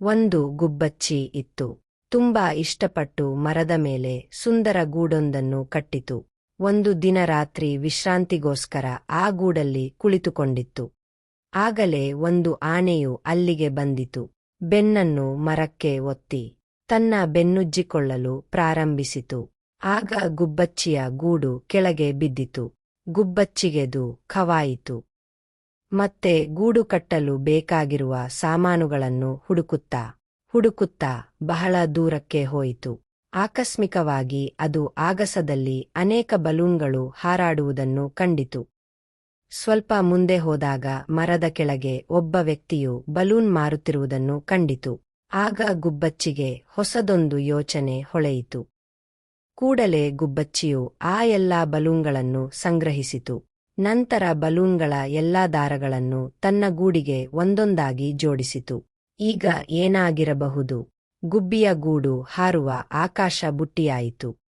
ಒಂದು ಗುಬ್ಬಚ್ಚಿ ಇತ್ತು. ತುಂಬಾ ಇಷ್ಟಪಟ್ಟು ಮರದ ಮೇಲೆ ಸುಂದರ ಗೂಡೊಂದನ್ನು ಕಟ್ಟಿತು. ಒಂದು ದಿನ ರಾತ್ರಿ ವಿಶ್ರಾಂತಿಗೋಸ್ಕರ ಆ ಗೂಡಲ್ಲಿ ಕುಳಿತುಕೊಂಡಿತ್ತು. ಆಗಲೇ ಒಂದು ಆನೆಯು ಅಲ್ಲಿಗೆ ಬಂದಿತು. ಬೆನ್ನನ್ನು ಮರಕ್ಕೆ ಒತ್ತಿ ತನ್ನ ಬೆನ್ನುಜ್ಜಿಕೊಳ್ಳಲು ಪ್ರಾರಂಭಿಸಿತು. ಆಗ ಗುಬ್ಬಚ್ಚಿಯ ಗೂಡು ಕೆಳಗೆ ಬಿದ್ದಿತು. ಗುಬ್ಬಚ್ಚಿಗೆದು ಖವಾಯಿತು. ಮತ್ತೆ ಗೂಡು ಕಟ್ಟಲು ಬೇಕಾಗಿರುವ ಸಾಮಾನುಗಳನ್ನು ಹುಡುಕುತ್ತಾ ಹುಡುಕುತ್ತಾ ಬಹಳ ದೂರಕ್ಕೆ ಹೋಯಿತು. ಆಕಸ್ಮಿಕವಾಗಿ ಅದು ಆಗಸದಲ್ಲಿ ಅನೇಕ ಬಲೂನ್ಗಳು ಹಾರಾಡುವುದನ್ನು ಕಂಡಿತು. ಸ್ವಲ್ಪ ಮುಂದೆ ಹೋದಾಗ ಮರದ ಕೆಳಗೆ ಒಬ್ಬ ವ್ಯಕ್ತಿಯು ಬಲೂನ್ ಮಾರುತ್ತಿರುವುದನ್ನು ಕಂಡಿತು. ಆಗ ಗುಬ್ಬಚ್ಚಿಗೆ ಹೊಸದೊಂದು ಯೋಚನೆ ಹೊಳೆಯಿತು. ಕೂಡಲೇ ಗುಬ್ಬಚ್ಚಿಯು ಆ ಎಲ್ಲಾ ಬಲೂನ್ಗಳನ್ನು ಸಂಗ್ರಹಿಸಿತು. ನಂತರ ಬಲೂನ್ಗಳ ಎಲ್ಲಾ ದಾರಗಳನ್ನು ತನ್ನ ಗೂಡಿಗೆ ಒಂದೊಂದಾಗಿ ಜೋಡಿಸಿತು. ಈಗ ಏನಾಗಿರಬಹುದು? ಗುಬ್ಬಿಯ ಗೂಡು ಹಾರುವ ಆಕಾಶ ಬುಟ್ಟಿಯಾಯಿತು.